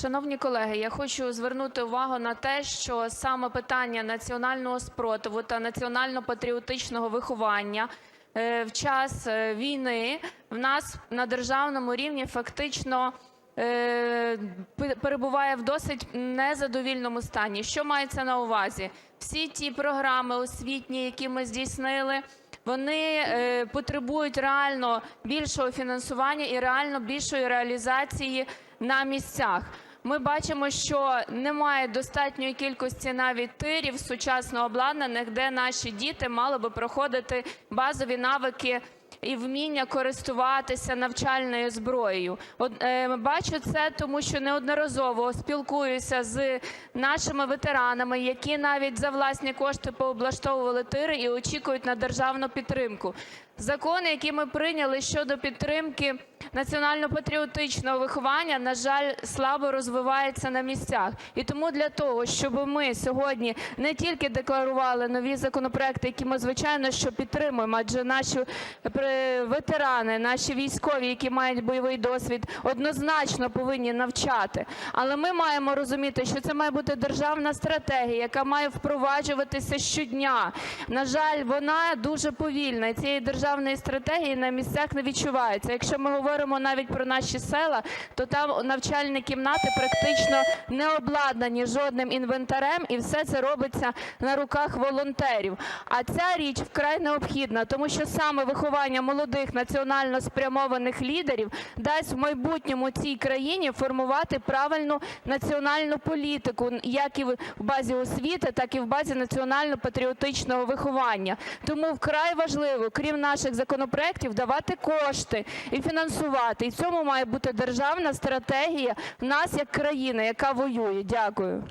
Шановні колеги, я хочу звернути увагу на те, що саме питання національного спротиву та національно-патріотичного виховання е, в час е, війни в нас на державному рівні фактично е, перебуває в досить незадовільному стані. Що мається на увазі? Всі ті програми освітні, які ми здійснили, вони е, потребують реально більшого фінансування і реально більшої реалізації на місцях. Ми бачимо, що немає достатньої кількості навіть тирів сучасно обладнаних, де наші діти мали би проходити базові навики і вміння користуватися навчальною зброєю. Е, бачу це, тому що неодноразово спілкуюся з нашими ветеранами, які навіть за власні кошти пооблаштовували тири і очікують на державну підтримку. Закони, які ми прийняли щодо підтримки національно-патріотичного виховання, на жаль, слабо розвиваються на місцях. І тому для того, щоб ми сьогодні не тільки декларували нові законопроекти, які ми, звичайно, що підтримуємо, адже наші при- ветерани, наші військові, які мають бойовий досвід, однозначно повинні навчати. Але ми маємо розуміти, що це має бути державна стратегія, яка має впроваджуватися щодня. На жаль, вона дуже повільна, цієї державної стратегії на місцях не відчувається. Якщо ми говоримо навіть про наші села, то там навчальні кімнати практично не обладнані жодним інвентарем, і все це робиться на руках волонтерів. А ця річ вкрай необхідна, тому що саме виховання молодих національно спрямованих лідерів дасть в майбутньому цій країні формувати правильну національну політику, як і в базі освіти, так і в базі національно-патріотичного виховання. Тому вкрай важливо, крім наших законопроектів, давати кошти і фінансувати. І в цьому має бути державна стратегія нас як країни, яка воює. Дякую.